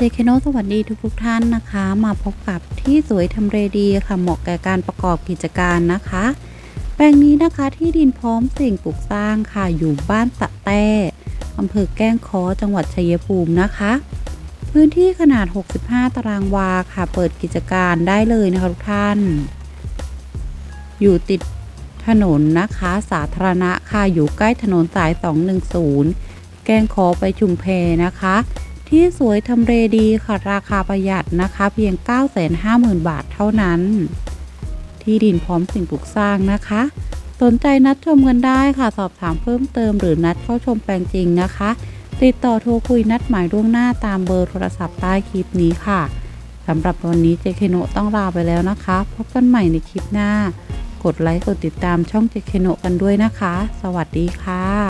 เจคโนสวัสดีทุกทุกท่านนะคะ มาพบกับที่สวยทำเลดีค่ะเหมาะแก่การประกอบกิจการนะคะ แปลงนี้นะคะที่ดินพร้อมสิ่งปลูกสร้างค่ะอยู่บ้านสะแต้อำเภอแก้งค้อจังหวัดชัยภูมินะคะ พื้นที่ขนาด 65 ตารางวาค่ะ เปิดกิจการได้เลยนะคะทุกท่าน อยู่ติดถนนนะคะสาธารณะค่ะอยู่ใกล้ถนนสาย 210 แกงขอไปชุมเพนะคะ ที่สวยทำเลดีค่ะราคาประหยัดนะคะ เพียง 950,000 บาทเท่านั้น ที่ดินพร้อมสิ่งปลูกสร้างนะคะ สนใจนัดชมกันได้ค่ะสอบถามเพิ่มเติมหรือนัดเข้าชมแปลงจริงนะคะ ติดต่อโทรคุยนัดหมายล่วงหน้าตามเบอร์โทรศัพท์ใต้คลิปนี้ค่ะสำหรับวันนี้เจเคโนต้องลาไปแล้วนะคะ พบกันใหม่ในคลิปหน้า กดไลค์กดติดตามช่องเจเคโนกันด้วยนะคะ สวัสดีค่ะ